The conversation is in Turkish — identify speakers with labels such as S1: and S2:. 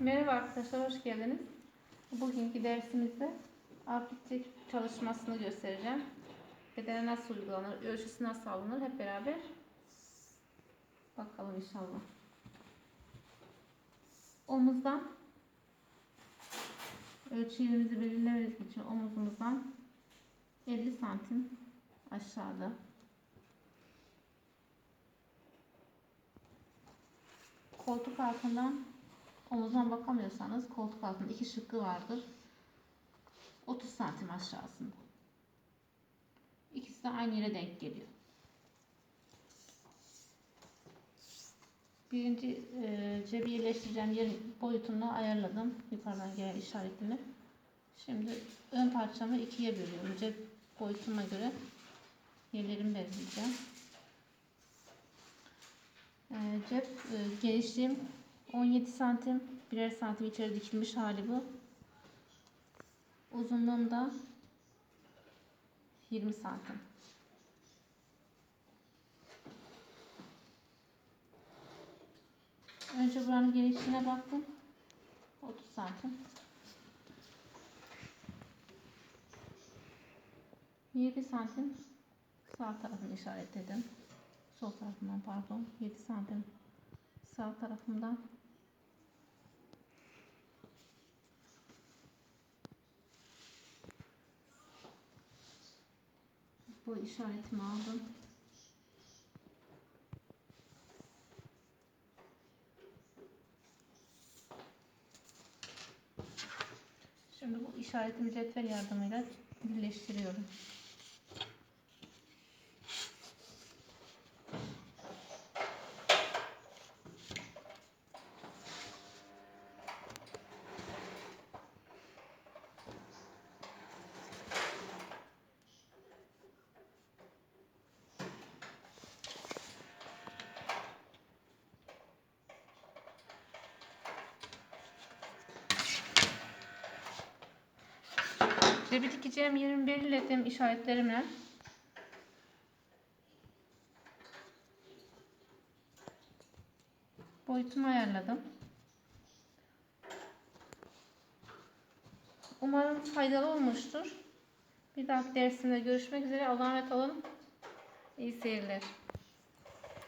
S1: Merhaba arkadaşlar, hoş geldiniz. Bugünkü dersimizde aplikçik çalışmasını göstereceğim. Bedene nasıl uygulanır, ölçüsü nasıl alınır hep beraber bakalım inşallah. Omuzdan ölçü yerimizi belirlememiz için omuzumuzdan 50 santim aşağıda koltuk altından omuzdan bakamıyorsanız koltuk altında iki şıkkı vardır. 30 santim aşağısında. İkisi de aynı yere denk geliyor. Birinci e, cebi yerleştireceğim yerin boyutunu ayarladım. Yukarıdan gelen işaretini. Şimdi ön parçamı ikiye bölüyorum. Cep boyutuna göre yerlerimi belirleyeceğim. E, cep e, genişliğim 17 santim. Birer santim içeri dikilmiş hali bu. Uzunluğum da 20 santim. Önce buranın genişliğine baktım. 30 santim. 7 santim sağ tarafını işaretledim. Sol tarafından pardon. 7 santim sağ tarafımdan bu işaretimi aldım. Şimdi bu işaretimi cetvel yardımıyla birleştiriyorum. Cebi dikeceğim yerimi belirledim işaretlerimle. Boyutunu ayarladım. Umarım faydalı olmuştur. Bir dahaki dersimde görüşmek üzere. Allah'a emanet olun. İyi seyirler.